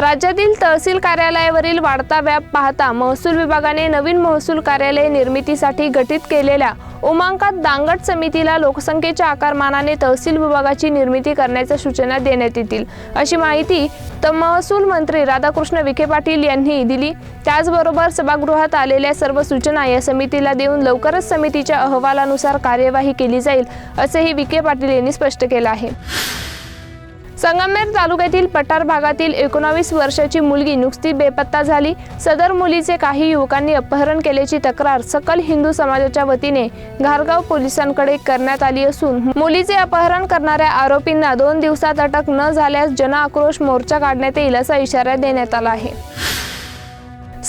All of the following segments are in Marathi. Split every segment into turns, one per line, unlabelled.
राज्यातील तहसील कार्यालयावरील वाढता व्याप पाहता महसूल विभागाने नवीन महसूल कार्यालय निर्मितीसाठी गठीत केलेल्या उमांकात दांगट समितीला लोकसंख्येच्या आकारमानाने तहसील विभागाची निर्मिती करण्याच्या सूचना देण्यात येतील. अशी माहिती तर महसूल मंत्री राधाकृष्ण विखे पाटील यांनी दिली. त्याचबरोबर सभागृहात आलेल्या सर्व सूचना या समितीला देऊन लवकरच समितीच्या अहवालानुसार कार्यवाही केली जाईल असेही विखे पाटील यांनी स्पष्ट केलं आहे. संगमनेर तालुक्यातील पठार भागातील एकोणावीस वर्षाची मुलगी नुकती बेपत्ता झाली. सदर मुलीचे काही युवकांनी अपहरण केल्याची तक्रार सकल हिंदू समाजाच्या वतीने घारगाव पोलिसांकडे करण्यात आली असून मुलीचे अपहरण करणाऱ्या आरोपींना दोन दिवसात अटक न झाल्यास जनआक्रोश मोर्चा काढण्यात येईल असा इशारा देण्यात आला आहे.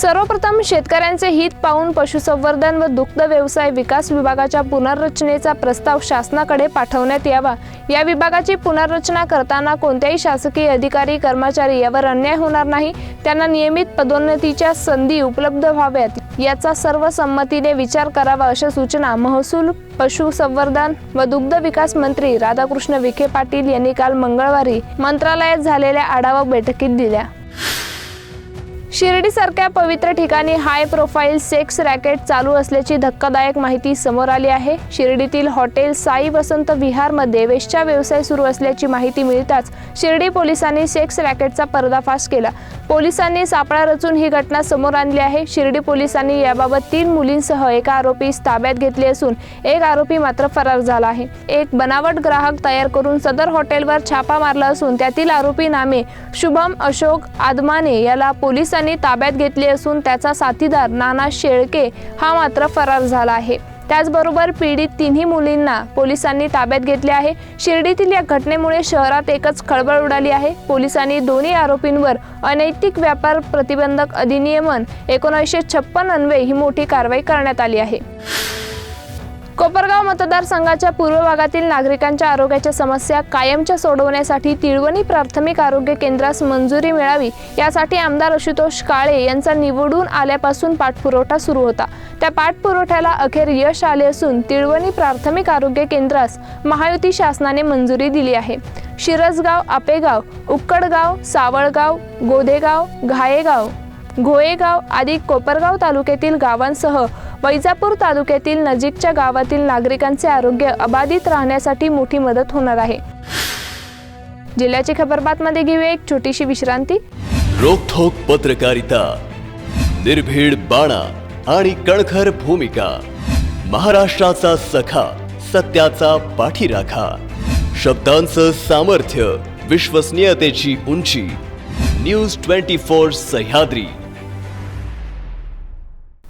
सर्वप्रथम शेतकऱ्यांचे हित पाहून पशुसंवर्धन व दुग्ध व्यवसाय विकास विभागाच्या पुनर्रचनेचा प्रस्ताव शासनाकडे पाठवण्यात यावा. या विभागाची पुनर्रचना करताना कोणत्याही शासकीय अधिकारी कर्मचारी यावर अन्याय होणार नाही. त्यांना नियमित पदोन्नतीच्या संधी उपलब्ध व्हाव्यात. याचा सर्व संमतीने विचार करावा अशा सूचना महसूल पशुसंवर्धन व दुग्ध विकास मंत्री राधाकृष्ण विखे पाटील यांनी काल मंगळवारी मंत्रालयात झालेल्या आढावा बैठकीत दिल्या. शिर्डीसारख्या पवित्र ठिकाणी हाय प्रोफाईल सेक्स रॅकेट चालू असल्याची धक्कादायक माहिती समोर आली आहे. शिर्डीतील हॉटेल साई वसंत विहारमध्ये वेश्या व्यवसाय सुरू असल्याची माहिती मिळताच शिर्डी पोलिसांनी सेक्स रॅकेटचा पर्दाफाश केला. पोलिसांनी सापळा रचून ही घटना समोर आणली आहे. शिर्डी पोलिसांनी याबाबत तीन मुलींसह एका आरोपीस ताब्यात घेतले असून एक आरोपी मात्र फरार झाला आहे. एक बनावट ग्राहक तयार करून सदर हॉटेलवर छापा मारला असून त्यातील आरोपी नामे शुभम अशोक आदमाने याला पोलिसांनी ताब्यात घेतले असून त्याचा साथीदार नाना शेळके हा मात्र फरार झाला आहे. त्याचबरोबर पीडित तिन्ही मुलींना पोलिसांनी ताब्यात घेतले आहे. शिर्डीतील या घटनेमुळे शहरात एकच खळबळ उडाली आहे. पोलिसांनी दोन्ही आरोपींवर अनैतिक व्यापार प्रतिबंधक अधिनियमन एकोणीसशे छप्पन अन्वये ही मोठी कारवाई करण्यात आली आहे. कोपरगाव मतदारसंघाच्या पूर्व भागातील नागरिकांच्या आरोग्याच्या समस्या कायमच्या सोडवण्यासाठी तिळवणी प्राथमिक आरोग्य केंद्रास मंजुरी मिळावी यासाठी आमदार आशुतोष काळे यांचा निवडून आल्यापासून पाठपुरवठा सुरू होता. त्या पाठपुरवठ्याला अखेर यश आले असून तिळवणी प्राथमिक आरोग्य केंद्रास महायुती शासनाने मंजुरी दिली आहे. शिरसगाव आपेगाव उक्कडगाव सावळगाव गोदेगाव घायेगाव घोळेगाव आदी कोपरगाव तालुक्यातील गावांसह वैजापूर तालुक्यातील नजीकच्या गावातील नागरिकांचे आरोग्य अबाधित राहण्यासाठी मोठी मदत होणार आहे. जिल्ह्याची खबरबातमध्ये घेऊया एक छोटीशी विश्रांती.
रोखोक पत्रकारिता निर्भीड बाणा आणि कणखर भूमिका महाराष्ट्राचा सखा सत्याचा पाठीराखा शब्दांचं सामर्थ्य विश्वसनीयतेची उंची न्यूज ट्वेंटी फोर सह्याद्री.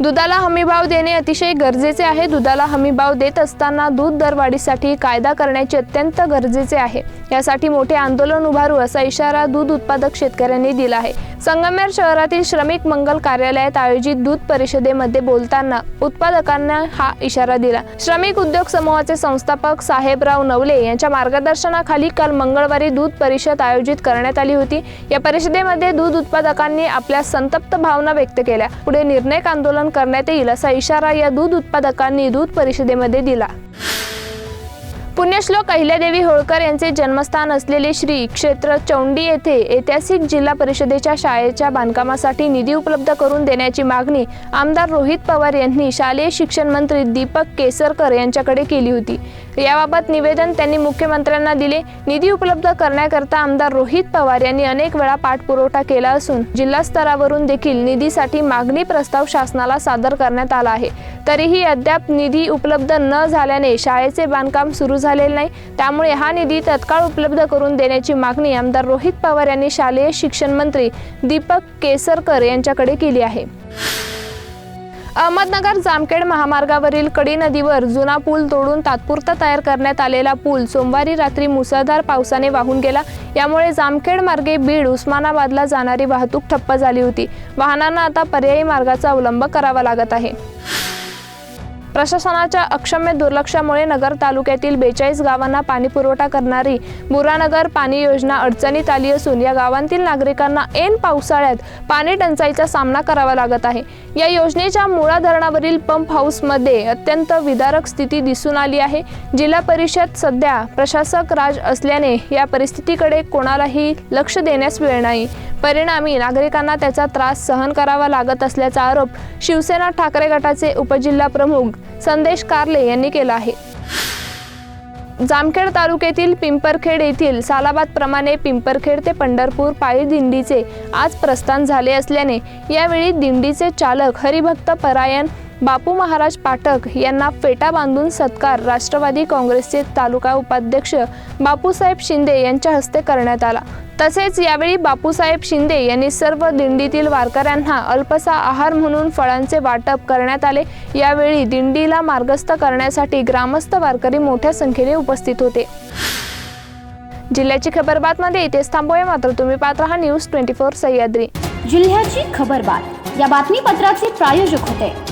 दुधाला हमीभाव देणे अतिशय गरजेचे आहे. दुधाला हमीभाव देत असताना दूध दरवाढीसाठी कायदा करण्याचे अत्यंत गरजेचे आहे. यासाठी मोठे आंदोलन उभारू असा इशारा दूध उत्पादक शेतकऱ्यांनी दिला आहे. संगमेर शहरातील श्रमिक मंगल कार्यालयात आयोजित दूध परिषदेमध्ये बोलताना उत्पादकांना हा इशारा दिला. श्रमिक उद्योग समूहाचे संस्थापक साहेबराव नवले यांच्या मार्गदर्शनाखाली काल मंगळवारी दूध परिषद आयोजित करण्यात आली होती. या परिषदेमध्ये दूध उत्पादकांनी आपल्या संतप्त भावना व्यक्त केल्या. पुढे निर्णय आंदोलन करण्यात येईल असा इशारा या दूध उत्पादकांनी दूध परिषदेमध्ये दिला. पुण्यश्लोक अहिल्यादेवी होळकर यांचे जन्मस्थान असलेले श्री क्षेत्र चौंडी येथे ऐतिहासिक जिल्हा परिषदेच्या शाळेच्या बांधकामासाठी निधी उपलब्ध करून देण्याची मागणी आमदार रोहित पवार यांनी शालेय शिक्षण मंत्री दीपक केसरकर यांच्याकडे केली होती. याबाबत निवेदन त्यांनी मुख्यमंत्र्यांना दिले. निधी उपलब्ध करण्याकरता आमदार रोहित पवार यांनी अनेक वेळा पाठपुरवठा केला असून जिल्हा स्तरावरून देखील निधीसाठी मागणी प्रस्ताव शासनाला सादर करण्यात आला आहे. तरीही अद्याप निधी उपलब्ध न झाल्याने शाळेचे बांधकाम सुरू झाले झालेला नाही. त्यामुळे हा निधी तत्काळ उपलब्ध करून देण्याची मागणी आमदार रोहित पवार यांनी शालेय शिक्षण मंत्री दीपक केसरकर यांच्याकडे केली आहे. अहमदनगर जामखेड महामार्गावरील कडी नदीवर जुना पूल तोडून तात्पुरता तयार करण्यात आलेला पूल सोमवारी रात्री मुसळधार पावसाने वाहून गेला. यामुळे जामखेड मार्गे बीड उस्मानाबादला जाणारी वाहतूक ठप्प झाली होती. वाहनांना आता पर्यायी मार्गाचा अवलंब करावा लागत आहे. प्रशासनाच्या अक्षम्य दुर्लक्षामुळे नगर तालुक्यातील बेचाळीस गावांना पाणी पुरवठा करणारी बुरानगर पाणी योजना अडचणीत आली असून या गावांतील नागरिकांना ऐन पावसाळ्यात पाणी टंचाईचा सामना करावा लागत आहे. या योजनेच्या मुळा धरणावरील पंप हाऊसमध्ये अत्यंत विदारक स्थिती दिसून आली आहे. जिल्हा परिषद सध्या प्रशासक राज असल्याने या परिस्थितीकडे कोणालाही लक्ष देण्यास वेळ नाही. परिणामी नागरिकांना त्याचा त्रास सहन करावा लागत असल्याचा आरोप शिवसेना ठाकरे गटाचे उपजिल्हा प्रमुख संदेश कारले यांनी केला आहे. जामखेड तालुक्यातील पिंपरखेड येथील सालाबाद प्रमाणे पिंपरखेड ते पंढरपूर पायी दिंडीचे आज प्रस्थान झाले असल्याने यावेळी दिंडीचे चालक हरिभक्त परायण बापू महाराज पाठक यांना फेटा बांधून सत्कार राष्ट्रवादी काँग्रेसचे तालुका उपाध्यक्ष बापूसाहेब शिंदे यांच्या हस्ते करण्यात आला. तसेच यावेळी बापूसाहेब शिंदे यांनी सर्व दिंडीतील वारकऱ्यांना अल्पसा आहार म्हणून फळांचे वाटप करण्यात आले. यावेळी दिंडीला मार्गस्थ करण्यासाठी ग्रामस्थ वारकरी मोठ्या संख्येने उपस्थित होते. जिल्ह्याची खबरबातमध्ये इथेच थांबूया. मात्र तुम्ही पाहत राहा न्यूज ट्वेंटी फोर सह्याद्री.
जिल्ह्याची खबरबात या बातमीपत्राचे प्रायोजक होते.